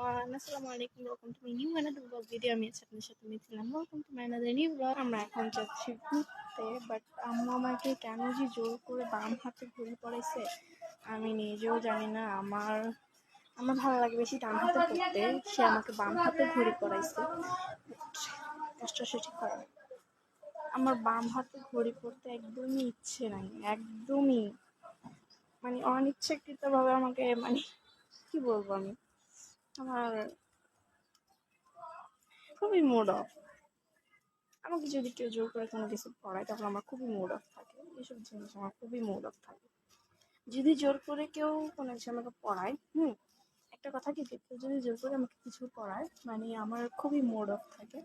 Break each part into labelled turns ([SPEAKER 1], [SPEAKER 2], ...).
[SPEAKER 1] Everyone আসসালামু আলাইকুম welcome to my new another blog আমি আছি সাথে মিথিলাম welcome to my another new আমরা এখন যাচ্ছি ঘুরতে বাট আম্মু আমাকে কেন যে জোর করে বাম হাতে ঘুরে পড়াইছে, আমি নিজেও জানি না। আমার আমার ভালো লাগে বেশি ডান হাতে পড়তে সে আমাকে বাম হাতে ঘুরে পড়াইছে। কষ্ট ঠিক করে। আমার বাম হাতে ঘড়ি পড়তে একদমই ইচ্ছে নাই, একদমই। মানে অনিচ্ছাকৃতভাবে আমাকে মানে কি বলব আমি? আমার খুবই মুড অফ আমাকে যদি কেউ জোর করে কোনো কিছু পড়ায়, তখন আমার খুবই মুড অফ থাকে। এইসব জিনিস আমার খুবই মুড অফ থাকে। যদি জোর করে কেউ কোনো কিছু আমাকে পড়ায়, হুম, একটা কথা কি কেউ যদি জোর করে আমাকে কিছু পড়ায় মানে আমার খুবই মুড অফ থাকে।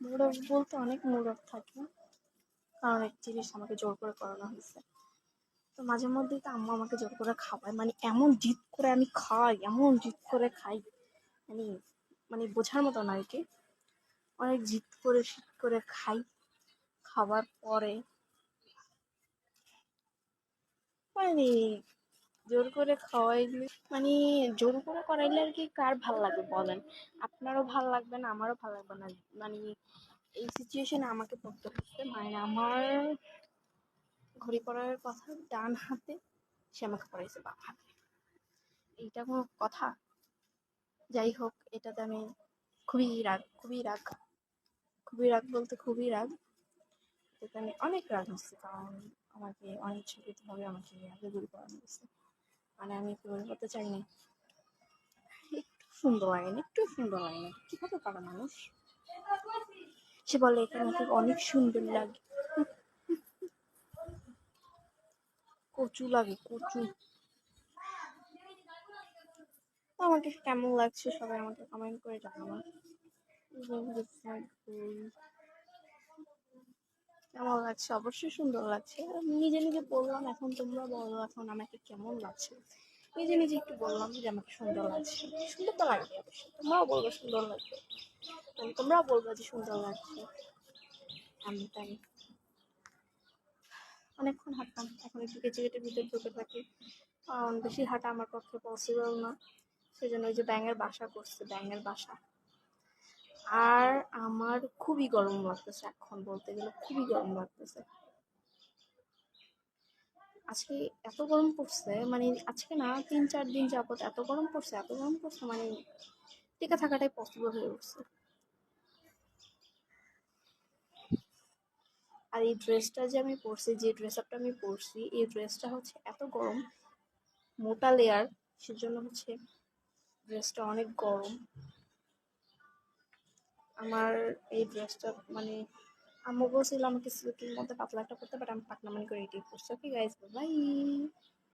[SPEAKER 1] মুড অফ বলতে অনেক মুড অফ থাকে। কারণ এক জিনিস আমাকে জোর করে করানো হয়েছে। তো মাঝে মধ্যেই তো আম্মা আমাকে জোর করে খাওয়ায়। মানে এমন জিদ করে আমি খাই এমন জিদ করে খাই। মানে মানে বোঝার মতো না কি অনেক জিদ করে শীত করে খাই। খাবার পরে মানে জোর করে খাওয়াইলে মানে জোর করে করাইলে আর কি কার ভালো লাগে বলেন? আপনারও ভালো লাগবে না, আমারও ভালো লাগবে না। মানে এই সিচুয়েশনে আমাকে পড়তে হচ্ছে। মানে আমার ঘড়ি পড়ার কথা ডান হাতে সে আমাকে পড়াইছে বাম হাতে। এইটা কোনো কথা? যাই হোক, এটাতে আমি খুবই রাগ খুবই রাগ খুবই রাগ বলতে খুবই রাগ। এটাতে আমি অনেক রাগ হচ্ছে কারণ আমাকে অনেক ভাবে আমাকে আগে ঘুরি পড়ানো হয়েছে। মানে আমি ঘুরি করতে চাইনি। একটু সুন্দর লাগে না একটু সুন্দর লাগে না কীভাবে পারে মানুষ? সে বলে, এখানে নাকি অনেক সুন্দর লাগে। কচু লাগে, কচু। আমাকে কেমন লাগছে সবাই আমাকে কমেন্ট করে জানাব কেমন লাগছে? অবশ্যই সুন্দর লাগছে। নিজে নিজে বললাম, এখন তোমরা বলো, এখন আমাকে কেমন লাগছে? নিজে নিজে একটু বললাম যে আমাকে সুন্দর লাগছে। সুন্দর তো লাগবে তোমরাও বলবে সুন্দর লাগবে। মানে তোমরাও বলবে যে সুন্দর লাগছে। আমি তাই। অনেকক্ষণ হাঁটতাম। এখন একটু কেটে কেটে ভিতর ঢুকে থাকি। কারণ বেশি হাঁটা আমার পক্ষে পসিবল না। সেজন্য ওই যে ব্যাঙের বাসা করছে, ব্যাঙের বাসা। আর আমার খুবই গরম লাগতেছে এখন বলতে গেলে, খুবই গরম লাগতেছে। আজকে এত গরম পড়ছে মানে আজকে না তিন চার দিন যাবত এত গরম পড়ছে, এত গরম পড়ছে মানে টিকে থাকাটাই পসিবল হয়ে উঠছে। আর এই ড্রেসটা যে আমি পরছি, যে ড্রেস আপটা আমি পরছি, এই ড্রেসটা হচ্ছে এত গরম, মোটা লেয়ার সেজন্য হচ্ছে ড্রেসটা অনেক গরম। আমার এই ড্রেসটা মানে আম্মু বলছিল আমাকে সিল্কের মধ্যে পাতলা একটা করতে বাট আমি পাতলা মানে করে এটি করছি ওকে গাইজ বাই